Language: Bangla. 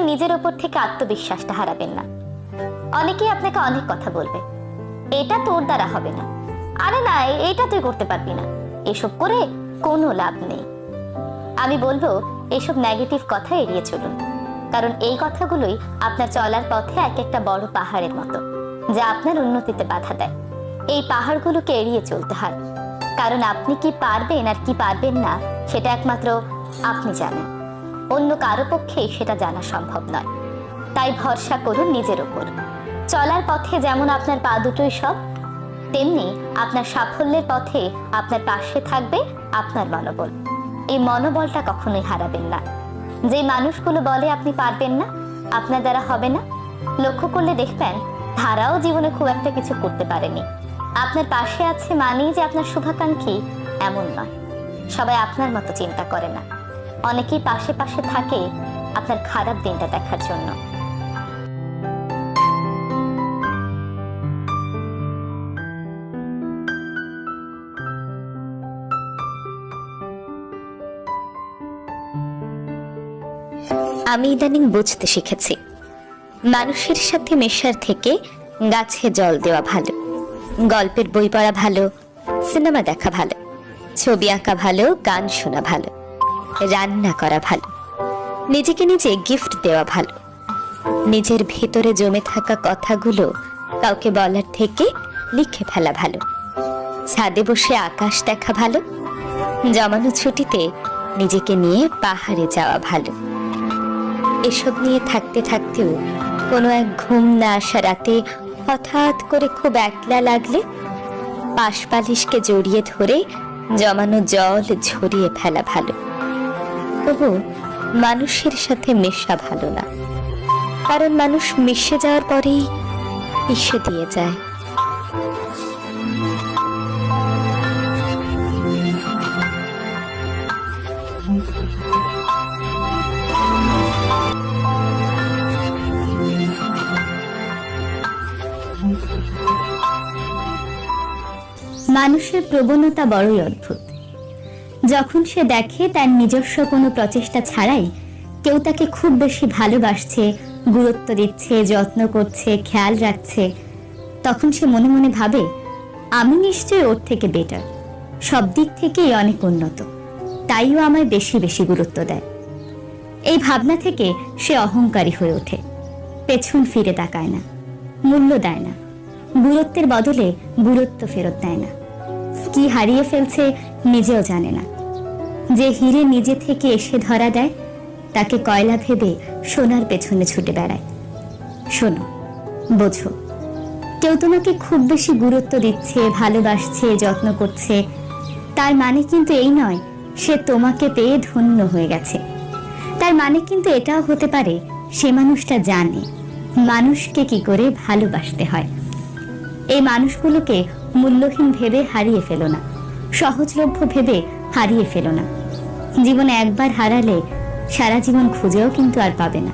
নিজের ওপর থেকে আত্মবিশ্বাসটা হারাবেন না। অনেকেই আপনাকে অনেক কথা বলবে। এটা তোর দ্বারা হবে না। আরে না এটা তুই করতে পারবি না। এসব করে কোনো লাভ নেই। আমি বলব, এসব নেগেটিভ কথা এড়িয়ে চলুন। কারণ এই কথাগুলোই আপনার চলার পথে এক একটা বড় পাহাড়ের মতো, যা আপনার উন্নতিতে বাধা দেয়। এই পাহাড়গুলোকে এড়িয়ে চলতে হয়। কারণ আপনি কি পারবেন আর কি পারবেন না, সেটা একমাত্র আপনি জানেন। অন্য কারও পক্ষে সেটা জানা সম্ভব নয়। তাই ভরসা করুন নিজের ওপর চলার পথে যেমন আপনার পা দুটোই সব, তেমনি আপনার সাফল্যের পথে আপনার পাশে থাকবে আপনার মনোবল। এই মনোবলটা কখনোই হারাবেন না। যে মানুষগুলো বলে আপনি পারবেন না, আপনার দ্বারা হবে না, লক্ষ্য করলে দেখবেন তারাও জীবনে খুব একটা কিছু করতে পারেনি। আপনার পাশে আছে মানেই যে আপনার শুভাকাঙ্ক্ষী এমন নয়। সবাই আপনার মতো চিন্তা করে না। অনেকেই পাশে পাশে থাকে আপনার খারাপ দিনটা দেখার জন্য। আমি ইদানিং বুঝতে শিখেছি, মানুষের সাথে মেশার থেকে গাছে জল দেওয়া ভালো, গল্পের বই পড়া ভালো, সিনেমা দেখা ভালো, ছবি আঁকা ভালো, গান শোনা ভালো। রান্না করা ভালো। নিজেকে নিজে গিফট দেওয়া ভালো। নিজের ভেতরে জমে থাকা কথাগুলো কাউকে বলার থেকে লিখে ফেলা ভালো। ছাদে বসে আকাশ দেখা ভালো। জমানো ছুটিতে নিজেকে নিয়ে পাহাড়ে যাওয়া ভালো। এসব নিয়ে থাকতে থাকতেও কোনো এক ঘুম না আসা রাতে হঠাৎ করে খুব একলা লাগলে পাশপালিশকে জড়িয়ে ধরে জমানো জল ঝরিয়ে ফেলা ভালো। তবু মানুষের সাথে মেশা ভালো না। কারণ মানুষ মিশে যাওয়ার পরেই মিশে দিয়ে যায়। মানুষের প্রবণতা বড়ই অদ্ভুত। যখন সে দেখে তার নিজস্ব কোনো প্রচেষ্টা ছাড়াই, কেউ তাকে খুব বেশি ভালোবাসছে, গুরুত্ব দিচ্ছে, যত্ন করছে, খেয়াল রাখছে, তখন সে মনে মনে ভাবে, আমি নিশ্চয়ই ওর থেকে বেটার সব দিক থেকেই অনেক উন্নত। তাইও আমায় বেশি বেশি গুরুত্ব দেয়। এই ভাবনা থেকে সে অহংকারী হয়ে ওঠে। পেছন ফিরে তাকায় না, মূল্য দেয় না। গুরুত্বের বদলে গুরুত্ব ফেরত দেয় না। কি হারিয়ে ফেলছে নিজেও জানে না। যে হিরে নিজে থেকে এসে ধরা দেয়, তাকে কয়লা ভেবে সোনার পেছনে ছুটে বেড়ায়। শোনো, বোঝো, কেউ তোমাকে খুব বেশি গুরুত্ব দিচ্ছে, ভালোবাসছে, যত্ন করছে। তার মানে কিন্তু এই নয়, সে তোমাকে পেয়ে ধন্য হয়ে গেছে। তার মানে কিন্তু এটাও হতে পারে, সে মানুষটা জানে, মানুষকে কি করে ভালোবাসতে হয়। এই মানুষগুলোকে মূল্যহীন ভেবে হারিয়ে ফেলো না। সহজলভ্য ভেবে হারিয়ে ফেলো না। জীবনে একবার হারালে সারা জীবন খুঁজেও কিন্তু আর পাবে না।